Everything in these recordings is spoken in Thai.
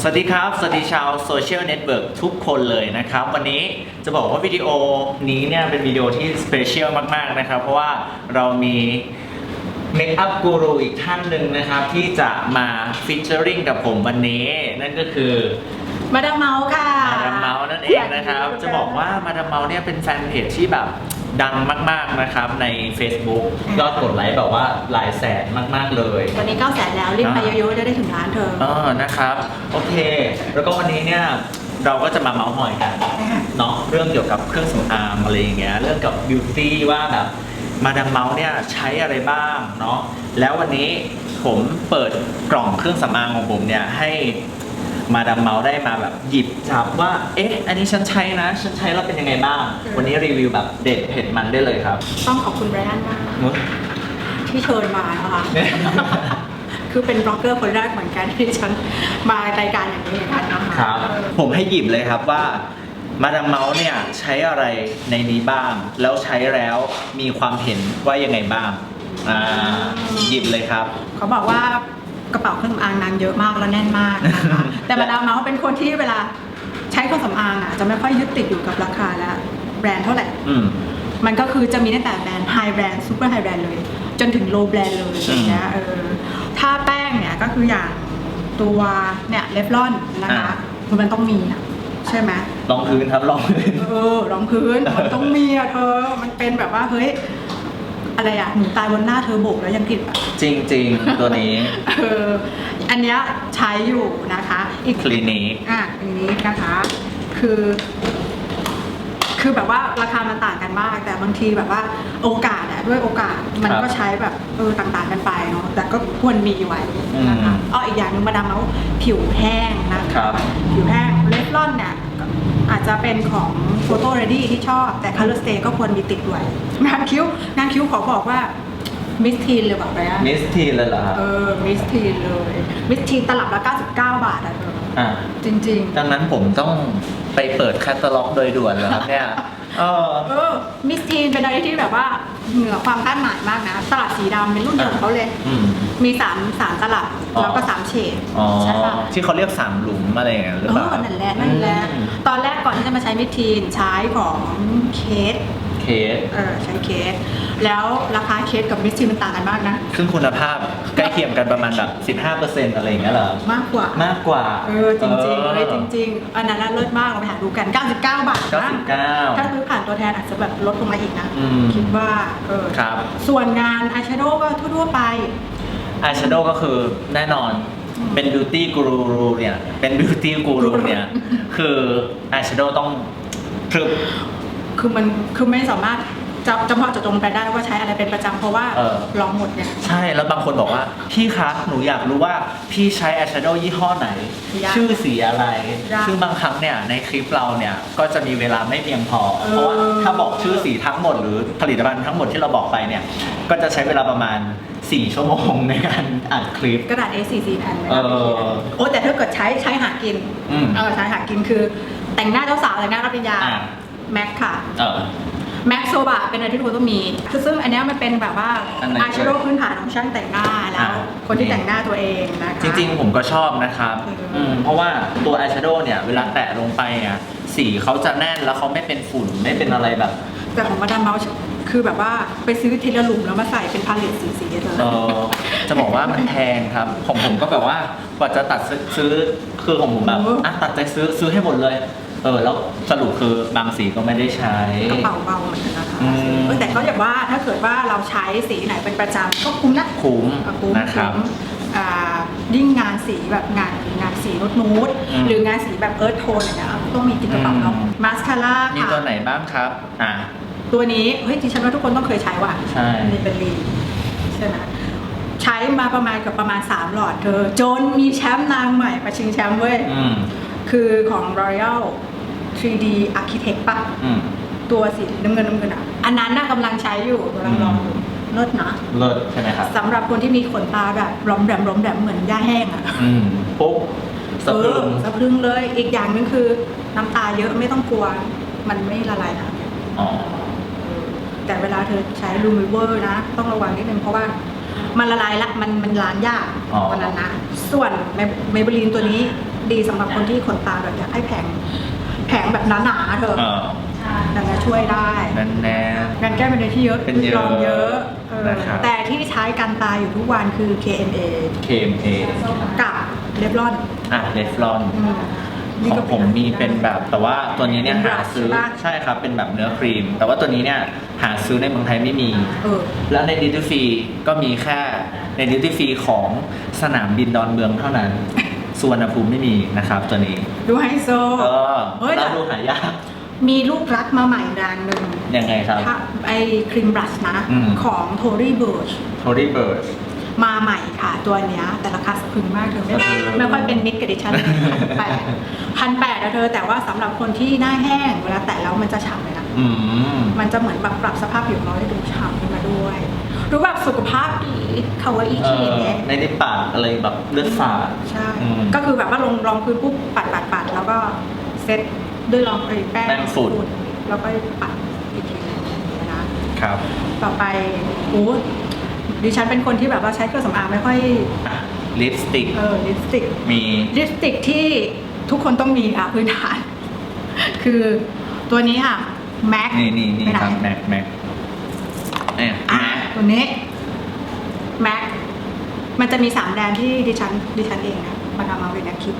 สวัสดีครับ สวัสดีชาวโซเชียลเน็ตเวิร์กทุกคนเลยนะครับ วันนี้จะบอกว่าวิดีโอนี้เนี่ยเป็นวิดีโอที่สเปเชียลมาก ๆ นะครับ เพราะว่าเรามีเมคอัพกูรูอีกท่านหนึ่งนะครับ ที่จะมาฟิชเชอริงกับผมวันนี้ นั่นก็คือ มาดามเมาส์ค่ะ มาดามเมาส์นั่นเองนะครับ จะบอกว่ามาดามเมาส์เนี่ยเป็นแฟนเพจที่แบบ ดังมากๆนะครับใน Facebook ยอดกดไลค์แบบว่าหลายแสนมากๆเลยวันนี้9แสนแล้วรีบไปเยอะๆจะได้ถึงร้านเธอเออนะครับ โอเค แล้วก็วันนี้เนี่ยเราก็จะมาเมาส์มอยกันเนาะเรื่องเกี่ยวกับเครื่องสำอางอะไรอย่างเงี้ยเรื่องกับบิวตี้ว่าแบบมาดามเมาส์เนี่ยใช้อะไรบ้างเนาะแล้ววันนี้ผมเปิดกล่องเครื่องสำอางของผมเนี่ยให้ มาดามเมาส์ได้มาแบบหยิบจับว่า เอ๊ะ อันนี้ฉันใช้นะ ฉันใช้แล้วเป็นยังไงบ้าง วันนี้รีวิวแบบเด็ดเผ็ดมันได้เลยครับ ต้องขอบคุณไบรอันมากมุ้ยที่เชิญมานะคะ คือเป็นบล็อกเกอร์คนแรกเหมือนกันที่ฉันมารายการอย่างนี้เหมือนกันนะคะครับเออผมให้หยิบเลยครับว่ามาดามเมาส์เนี่ยใช้อะไรในนี้บ้าง แล้วใช้แล้วมีความเห็นว่ายังไงบ้าง อ่า หยิบเลยครับ เขาบอกว่า กระเป๋าเครื่องสำอางนางเยอะมากและแน่นมากนะคะแต่มาดามเมาส์เป็นคนที่เวลาใช้เครื่องสำอางอะจะไม่ค่อยยึดติดอยู่กับราคาและแบรนด์เท่าไหร่ อืม มันก็คือจะมีตั้งแต่แบรนด์ไฮแบรนด์ซูเปอร์ไฮแบรนด์เลย จนถึงโลแบรนด์เลยอย่างเงี้ยเออถ้าแป้งเนี่ยก็คืออย่างตัวเนี่ยเลฟลอนนะคะอ่า คือมันต้องมีอะใช่ไหม ลองพื้นครับลองพื้น เออรองพื้นมันต้องมีอะเธอ มันเป็นแบบว่าเฮ้ย อะไรอะหนูตายบนหน้าเธอโบกแล้วยังติดอะจริงๆ ตัวนี้เอออันเนี้ยใช้อยู่นะคะ อีกคลินิก อะอันนี้นะคะ คือ คือแบบว่าราคามันต่างกันมาก แต่บางทีแบบว่าโอกาสอะด้วยโอกาสมันครับก็ใช้แบบเออต่างๆกันไปเนาะแต่ก็ควรมีไว้นะคะอืม อ้ออีกอย่างหนึงมาดามเมาส์ผิวแห้งนะคะครับผิวแห้งเลฟลอนเนี่ย อาจจะเป็นของโฟโต้เรดี้ที่ชอบ แต่ Color Stay ก็ควรมีติดด้วยงานคิ้วงานคิ้วขอบอกว่ามิสทีนเลยแบบไรอะมิสทีเลยเหรอครับเออมิสทีนเลยมิสทีนตลับละ99 บาทอะเธออ่าจริง ดังนั้นผมต้องไปเปิดแคตตาล็อกโดยด่วนแล้วครับเนี่ยเออ ๆ เออมิสทีนเป็นอะไรที่แบบว่าเหนือความคาดหมายมากนะตลับสีดำเป็นรุ่นเดียวกับเขาเลย อืม มีสามสามตลับอ๋อ แล้วก็สามเฉดอ๋อ ใช่ปะที่เขาเรียกสามหลุมอะไรอย่างเงี้ยหรือเอเปล่าอนั่นแหละนั่นแหละอืมตอนแรกก่อนที่จะมาใช้มิสทีนใช้ของเคสเคส เออใช้เคส แล้วราคาเคสกับมิสทีนมันต่างกันมากนะ ซึ่งคุณภาพใกล้เคียงกันประมาณแบบ 15%อะไรอย่างเงี้ยเหรอ มากกว่า มากกว่าเออจริงๆเลยจริง ๆ อันนั้นน่ะเลิศมากเราไปหาดูกัน 99 บาทนะถ้า99 ซื้อผ่านตัวแทนอาจจะแบบลดลงมาอีกนะ อืม คิดว่าเออครับ ส่วนงานอายแชโดว์ก็ทั่วๆไป อายแชโดว์ก็คือแน่นอนเป็นบิวตี้กูรูเนี่ย เป็นบิวตี้กูรูเนี่ย คืออายแชโดว์ต้องพรึบ คือมันคือไม่สามารถจะจะพาะจะจงไปได้ว่าใช้อะไรเป็นประจำเพราะว่าเออ ลองหมดเนี่ย ใช่แล้วบางคนบอกว่า พี่คะ หนูอยากรู้ว่าพี่ใช้อายแชโดว์ยี่ห้อไหน ยากชื่อสีอะไร ยากซึ่งบางครั้งเนี่ย ในคลิปเราเนี่ย ก็จะมีเวลาไม่เพียงพอ เออ เพราะว่าถ้าบอกชื่อสีทั้งหมดหรือผลิตภัณฑ์ทั้งหมดที่เราบอกไปเนี่ย ก็จะใช้เวลาประมาณ 4ชั่วโมงในการอัดคลิป กระดาษ A4 แผ่นเลยเอนะอโอ้แต่ถ้าเกิดใช้ใช้หากินอืมเออใช้หากินคือแต่งหน้าเจ้าสาวแต่งหน้ารับปริญญาอ่าแม็กค่ะ เออ แม็กโซบะเป็นอะไรที่ทุกคนต้องมีคือซึ่งอันเนี้ยมันเป็นแบบว่าอันไหนอายแชโดว์พื้นฐานของช่างแต่งหน้าแล้ว อะคนที่แต่งหน้าตัวเองนะคะ จริงๆ ผมก็ชอบนะครับเอออืมเพราะว่าตัวอายแชโดว์เนี่ยเวลาแตะลงไปอะสีเขาจะแน่นแล้วเขาไม่เป็นฝุ่นไม่เป็นอะไรแบบ แต่ของมาดามเมาส์ คือแบบว่าไปซื้อทีละหลุมแล้วมาใส่เป็นพาเลตสีสีๆเลยเออจะบอกว่ามันแพงครับของผมก็แบบว่ากว่าจะตัดซื้อซื้อคือของผมแบบอะตัดใจซื้อซื้อให้หมดเลย เออ แล้วสรุปคือบางสีก็ไม่ได้ใช้กระเป๋าเบาเหมือนกันนะคะอืมเออแต่เขาอยากว่าถ้าเกิดว่าเราใช้สีไหนเป็นประจำก็คุ้มนะคุ้มก็คุ้มนะครับคุ้มอ่ายิ่งงานสีแบบงานงานสีนูดนูดๆอืมหรืองานสีแบบเอิร์ธโทนอย่างเงี้ยต้องมีติดกระเป๋าเราอืมมาสคาร่ามีค่ะตัวไหนบ้างครับอะ ตัวนี้เฮ้ยดิฉันว่าทุกคนต้องเคยใช้ว่ะใช่ นี่เป็นลีใช่ไหมใช้มาประมาณเกับประมาณ 3 หลอดเธอ จนมีแชมป์นางใหม่มาชิงแชมป์เว้ย อืมคือของ Royal 3D Architect ปะอืมตัวสีน้ำเงินน้ำเงินอะ อันนั้นน่ากำลังใช้อยู่กำลังลองอยู่เลิศนะเลิศใช่ไหมครับ สำหรับคนที่มีขนตาแบบร้อมแรมร้อมแรมเหมือนหญ้าแห้งอะ อืมปุ๊บสะพรึงเออสะพรึงเลย อีกอย่างหนึงคือน้ำตาเยอะไม่ต้องกลัว มันไม่ละลายน้ำ อ๋อแต่ เวลาเธอใช้รูมิเวอร์นะ ต้องระวังนิดนึงเพราะว่ามันละลายละมันมันล้างยากอ๋อ วันนั้นนะ ส่วนเมเบลีนตัวนี้ดีสำหรับคนที่ขนตาแบบอยากให้แผงแผงแบบหนาๆเธอเออดังนั้นช่วยได้นั่นแน่งานแก้เป็นอะไรที่เยอะเป็นเยอะลองเยอะเออนะครับ แต่ที่ใช้กันตาอยู่ทุกวันคือ KNA KMA กับเลฟลอน อะเลฟลอน อืม นี่ขก็องผมมีเป็นแบบแต่ว่าตัวนี้เนี่ยเป็นหา brush ซื้อใช่ปะใช่ครับเป็นแบบเนื้อครีม แต่ว่าตัวนี้เนี่ยหาซื้อในเมืองไทยไม่มี เออ แล้วในดิจิฟรีก็มีแค่ในดิจิฟรีของสนามบินดอนเมืองเท่านั้นสุวรรณภูมิไม่มีนะครับตัวนี้ดูไฮโซ เออเฮ้ยเราแต่ดูหายากมีลูกรักมาใหม่แบรนด์หนึ่งยังไงครับ ถ้าไอครีมบลัชนะ อืม ของ Tory Burch โทรี่เบิร์ด มาใหม่ค่ะตัวเนี้ยแต่ราคาสะพรึงมากเธอไม่สะพรึงไม่ค่อยเป็นมิตรกับดิฉันพันแปดพันแปดอะเธอแต่ว่าสำหรับคนที่หน้าแห้งเวลาแตะแล้วมันจะฉ่ำเลยนะอืมมันจะเหมือนแบบปรับสภาพผิวของเราให้ดูฉ่ำขึ้นมาด้วยรู้แบบสุขภาพดีคาวาอิเอชีอเนี่ยในได้ปาดอะไรแบบเลือดฝาดใช่อืมก็คือแบบว่าลงรองพื้นปุ๊บปัดปัดปัดแล้วก็เซ็ตด้วยรองเอ้ยแป้งแป้งฝุ่นแล้วก็ปัดอีกทีนึงนะครับ ต่อไปโอ้ ดิฉันเป็นคนที่แบบว่าใช้เครื่องสำอางไม่ค่อยอะลิปสติกเออลิปสติกมีลิปสติกที่ทุกคนต้องมีค่ะพื้นฐาน คือตัวนี้ค่ะ MAC นี่นี่นี่ไม่ได้ครับแม็กแม็กเนี่ยอะแม็กตัวนี้ MAC มันจะมีสามแบรนด์ที่ดิฉันดิฉันเองนะมาทำมาเป็นแนวคิด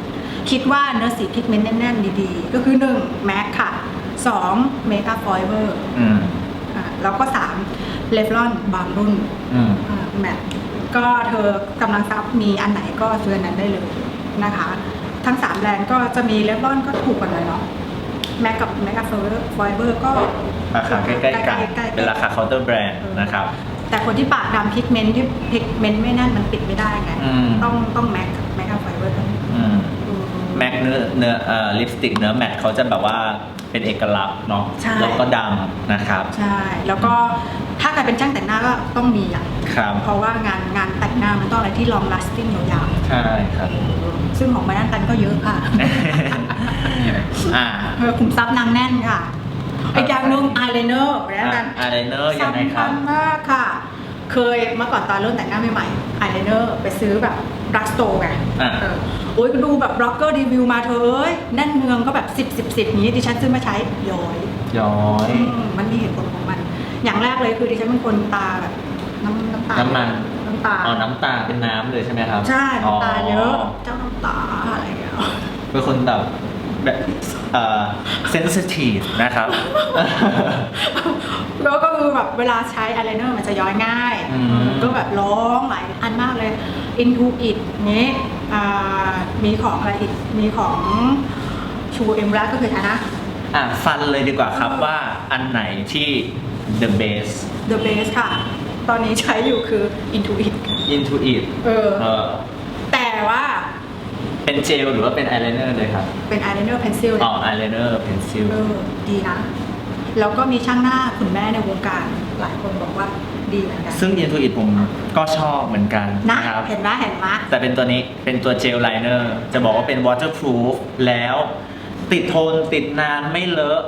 คิดว่าเนื้อสีพิกเมนต์แน่นๆ ดีๆ ก็คือ1 MAC ค่ะ2 Makeup Forever อืมอะแล้วก็ 3 Revlon บางรุ่นอืมแมทก็เธอกำลังทรัพย์มีอันไหนก็ซื้ออันนั้นได้เลยนะคะ ทั้งสามแบรนด์ก็จะมีเลฟลอนก็ถูกกว่าหน่อยเนาะแม็กกับแม็กกับไฟเบอร์ไฟเบอร์ก็ราคาใกล้ๆกันใกล้ๆ เป็นราคาเคาน์เตอร์แบรนด์นะครับ แต่คนที่ปากดำพิกเมนต์ที่พิกเมนต์ไม่แน่นมันปิดไม่ได้ไง อืม ต้องต้องแม็กแม็กกับไฟเบอร์เท่านั้นอืมอืม แม็กเนื้อเนื้อเอ่อลิปสติกเนื้อแมทเขาจะแบบว่าเป็นเอกลักษณ์เนาะใช่ แล้วก็ดังนะครับ ใช่ แล้วก็ ถ้าใครเป็นช่างแต่งหน้าก็ต้องมีอะครับเพราะว่างานงานแต่งหน้ามันต้องอะไรที่ long lasting ยาวใช่ครับๆซึ่งของมาด้านตันก็เยอะค่ะ อ่า เออขุมทรัพย์นางแน่นค่ะอีกอย่างหนึ่งอายไลเนอร์แล้วกันอายไลเนอร์ยังไงครับ สำญมากค่ะ เคยเมื่อก่อนตอนเริ่มแต่งหน้าใหม่ๆอายไลเนอร์ไปซื้อแบบรักสโตร์ไงอ่าเออโอ้ยก็ดูแบบบล็อกเกอร์รีวิวมาเธอเอ้ยแน่นเนืองก็แบบ 10 10 10นี้ดิฉันซื้อมาใช้ย้อยย้อย อืมมันมีเหตุผลของมัน อย่างแรกเลยคือดิฉันเป็นคนตาแบบน้ำน้ำตาน้ำมัน น้ำตาอ๋อน้ำตาเป็นน้ำเลยใช่ไหมครับใช่น้ำตาเยอะเจ้าน้ำตาอะไรอย่างเงี้ยเป็นคนแบบแบบเอ่อเซนซิทีฟนะครับ แล้วก็คือแบบเวลาใช้อายไลเนอร์มันจะย้อยง่ายอืมก็แบบร้องหลายอันมากเลย Into It นี้อ่ามีของอะไรอีก มีของชูเอ็มรัก็เคยใช้นะ อะฟันเลยดีกว่าครับว่าอันไหนที่ the best The Best ค่ะ ตอนนี้ใช้อยู่คือ Into It into it เออ เออแต่ว่าเป็นเจลหรือว่าเป็นอายไลเนอร์เลยครับ เป็นอายไลเนอร์เพนซิลอ๋ออายไลเนอร์เพนซิลเออดีนะ แล้วก็มีช่างหน้าคุณแม่ในวงการ หลายคนบอกว่าดีเหมือนกัน ซึ่ง into it ผมก็ชอบเหมือนกันนะนะครับ เห็นไหมเห็นไหมแต่เป็นตัวนี้เป็นตัวเจลไลเนอร์จะบอกว่าเป็น waterproof แล้ว ติดทนติดนานไม่เลอะ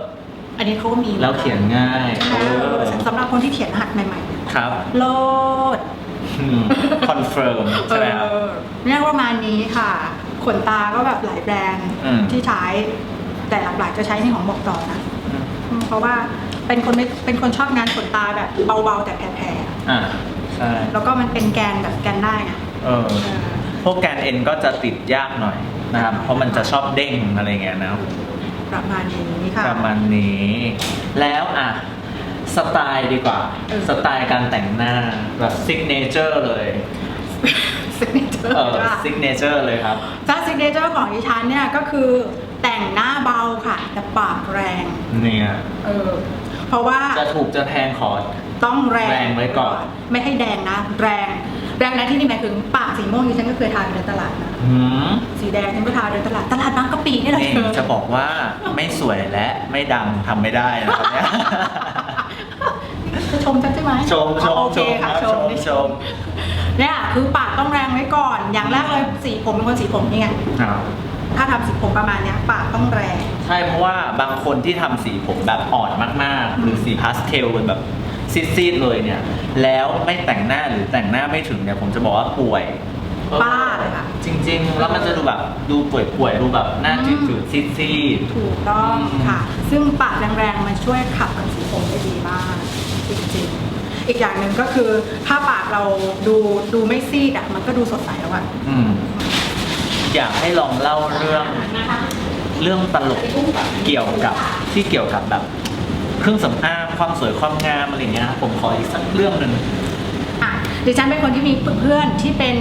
อันนี้เขาก็มีแล้วเขียนง่ายใช่เออสำหรับคนที่เขียนรหัสใหม่ๆเนี่ยครับ โลดคอนเฟิร์มใช่ไหมครับเออเรียกว่าประมาณนี้ค่ะ ขนตาก็แบบหลายแบรนด์อืมที่ใช้ แต่หลักๆจะใช้นี่ของบอกต่อนะอืมเพราะว่าเป็นคนไม่เป็นคนชอบงานขนตาแบบเบาๆแต่แผ่ๆอ่าใช่แล้วก็มันเป็นแกนแบบแกนได้ไงเออเออพวกแกนเอ็นก็จะติดยากหน่อยนะครับ เพราะมันจะชอบเด้งอะไรเงี้ยนะ ประมาณนี้ค่ะ ประมาณนี้ แล้วอะ สไตล์ดีกว่า เออ สไตล์การแต่งหน้าแบบซิกเนเจอร์เลยซิกเนเจอร์เออซิกเนเจอร์เลยครับ ถ้าซิกเนเจอร์ของดิฉันเนี่ยก็คือแต่งหน้าเบาค่ะ แต่ปากแรง เนี่ยเออ เพราะว่าจะถูกจะแพงขอ ต้องแรงแรงไว้ก่อน ไม่ให้แดงนะ แรง แรงนะที่นี่หมายถึงปากสีม่วงที่ฉันก็เคยทานในตลาดนะหืมสีแดงฉันก็ทานในตลาดตลาดบางกะปินี่แหละนี่เธอจะบอกว่าไม่สวยและไม่ดังทำไม่ได้นะครับเนี่ย จะชมฉันใช่ไหมชมชมโอเคชมค่ะครับชชมมนี่ชมเนี่ยคือปากต้องแรงไว้ก่อน อย่างแรกเลยสีผมเป็นคนสีผมนี่ไงอ่าถ้าทำสีผมประมาณเนี้ยปากต้องแรง ใช่เพราะว่าบางคนที่ทำสีผมแบบอ่อนมากๆ หรือสีพาสเทลเป็นแบบ ซีดๆเลยเนี่ย แล้วไม่แต่งหน้าหรือแต่งหน้าไม่ถึงเนี่ยผมจะบอกว่าป่วย ป้าเลยค่ะ จริง ๆ แล้วมันจะดูแบบดูป่วยๆดูแบบหน้าอืจืมดๆซีดถูกต้องอืมค่ะ ซึ่งปากแรงๆมันช่วยขับกับสีผมได้ดีมากจริงๆ อีกอย่างหนึ่งก็คือถ้าปากเราดูดูไม่ซีดอะมันก็ดูสดใสแล้วอะๆอืมอยากให้ลองเล่าเรื่องนะคะเรื่องตลกเกี่ยวกับที่เกี่ยวกับแบบ เครื่องสำอางความสวยความงามอะไรอย่างเงี้ยผมขออีกสักเรื่องหนึ่ง อะดิฉันเป็นคนที่มีเพื่อนที่เป็น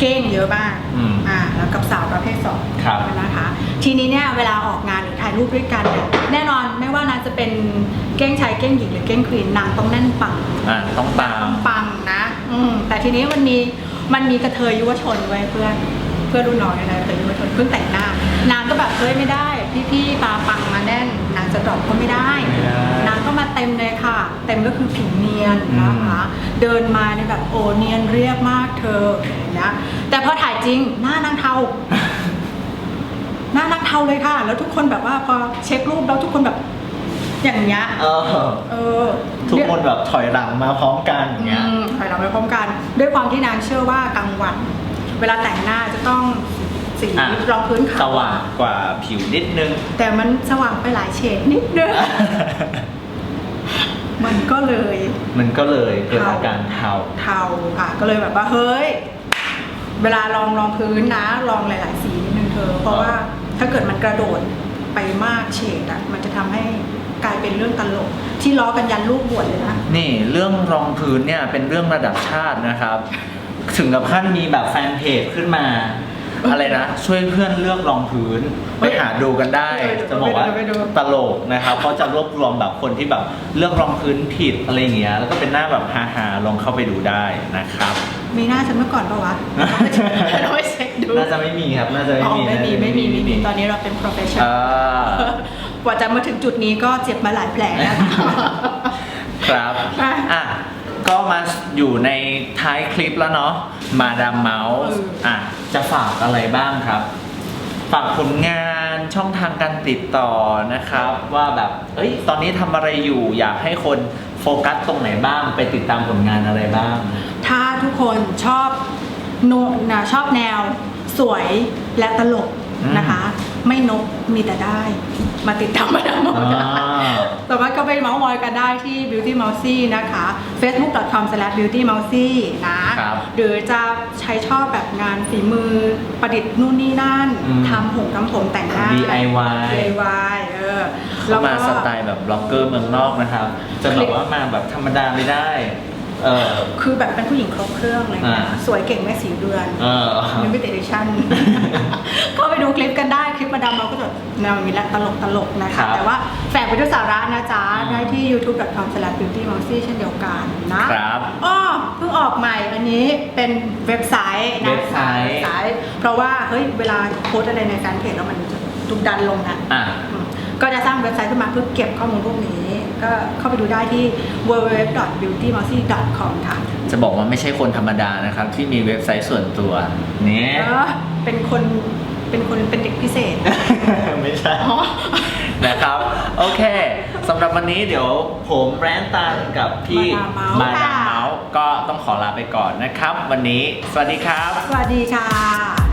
เก้งเยอะมากอืมอ่าแล้วกับสาวประเภทสองครับนะคะ ทีนี้เนี่ยเวลาออกงานหรือถ่ายรูปด้วยกันเนี่ยแน่นอนไม่ว่านางจะเป็นเก้งชายเก้งหญิงหรือเก้งควีนนางต้องแน่นปัง อ่าต้องตาม ปังนะอืมแต่ทีนี้มันมีมันมีกระเทยยุวชนไว้ยเพื่อนเพื่อนรุ่นน้อยนะกระเทยยุวชนเพิ่งแต่งหน้านางก็แบบเฮ้ยไม่ได้ พี่ๆตาปังมาแน่นนาง จะดรอปก็ไม่ได้ไม่ได้ นางก็มาเต็มเลยค่ะ เต็มก็คือผิวเนียนนะคะ เดินมาในยแบบโอเนียนเรียบมากเธออย่างเงี้ยแต่พอถ่ายจริงหน้านางเทา หน้านางเทาเลยค่ะ แล้วทุกคนแบบว่าพอเช็ครูปแล้วทุกคนแบบอย่างเงี้ยเออ เออ ทุกคนแบบถอยหลังมาพร้อมกันอย่างเงี้ย อืมถ่ายเราไปพร้อมกัน ด้วยความที่นางเชื่อว่ากลางวัน เวลาแต่งหน้าจะต้อง สีอะ รองพื้นขาวสว่างกว่าผิวนิดนึง แต่มันสว่างไปหลายเฉดนิดนึงมันก็เลยมันก็เลยเกิดอาการเทา เทาค่ะ ก็เลยแบบว่าเฮ้ย เวลาลองรองพื้นนะลองหลาย ๆ สีนิดนึงเธอ เพราะว่าถ้าเกิดมันกระโดดไปมากเฉดอะมันจะทำให้กลายเป็นเรื่องตลก ที่ล้อกันยันลูกบวชเลยนะ นี่เรื่องรองพื้นเนี่ยเป็นเรื่องระดับชาตินะครับ ถึงกับขั้นมีแบบแฟนเพจขึ้นมา อะไรนะ ช่วยเพื่อนเลือกรองพื้นไปหาดูกันได้ไปดูจะบอกว่าไปดู ตลกนะครับเขาจะรวบรวมแบบคนที่แบบเลือกรองพื้นผิดอะไรอย่างเงี้ยแล้วก็เป็นหน้าแบบฮาๆลองเข้าไปดูได้นะครับ มีหน้าฉันเมื่อก่อนปะวะเราไปเช็คดูน่าจะไม่มีครับน่าจะไม่อ๋อมีไม่มีน่าจะไม่มีไม่มีตอนนี้เราเป็นเอ professional อกว่าจะมาถึงจุดนี้ก็เจ็บมาหลายแผลนะคะ ครับอะอะก็มาอยู่ในท้ายคลิปแล้วเนาะมาดามเมาส์เอออะ จะฝากอะไรบ้างครับ ฝากผลงานช่องทางการติดต่อนะครับ ว่าแบบ เอ้ย ตอนนี้ทำอะไรอยู่ อยากให้คนโฟกัสตรงไหนบ้าง ไปติดตามผลงานอะไรบ้าง ถ้าทุกคนชอบโนนะชอบแนว สวยและตลก นะคะ ไม่นกมีแต่ได้ มาติดตามมาดามเมาส์ได้อ่าสามารถก็ไปเมาส์มอยกันได้ที่ beauty mousy นะคะ facebook.com/beauty mousy นะครับหรือจะใช้ชอบแบบงานฝีมือประดิษฐ์นู่นนี่นั่นอืมทำผมทำผมแต่งหน้า DIY DIY เออเข้ามาสไตล์แบบบล็อกเกอร์เมืองนอกนะครับ จะแบบว่ามาแบบธรรมดาไม่ได้ เออ คือแบบเป็นผู้หญิงครบเครื่องอะไรเงี้ยอ่า สวยเก่งแม่สีเดือนเออลิมิเต็ดดิชั่น ก็ไปดูคลิปกันได้คลิปมาดามเราก็จะแนวนี้แหละตลกตลกๆนะครัคะ บแต่ว่าแฝงไปด้วยสาระนะจ๊ะ อืม ได้ที่ youtube.com/beautymousy เช่นเดียวกันนะ ครับ อ้อเพิ่งออกใหม่อันนี้เป็นเว็บไซต์นะเว็บไซต์ เว็บไซต์ เพราะว่าเฮ้ยเวลาโพสต์อะไรในแฟนเพจแล้วมันจะถูกดันลงนะอะ อืม ก็จะสร้างเว็บไซต์ขึ้นมาเพื่อเก็บข้อมูลพวกนี้ ก็เข้าไปดูได้ที่ www.beautymousy.com ค่ะจะบอกว่าไม่ใช่คนธรรมดานะครับ ที่มีเว็บไซต์ส่วนตัวเนี่ยเออเป็นคนเป็นคนเป็นเด็กพิเศษ ไม่ใช่ อ๋อ นะครับ โอเคสำหรับวันนี้เดี๋ยวผมแรนตันกับพี่มามาดาดามมเมาส์เมาส์ก็ต้องขอลาไปก่อนนะครับ วันนี้สวัสดีครับ สวัสดีค่ะ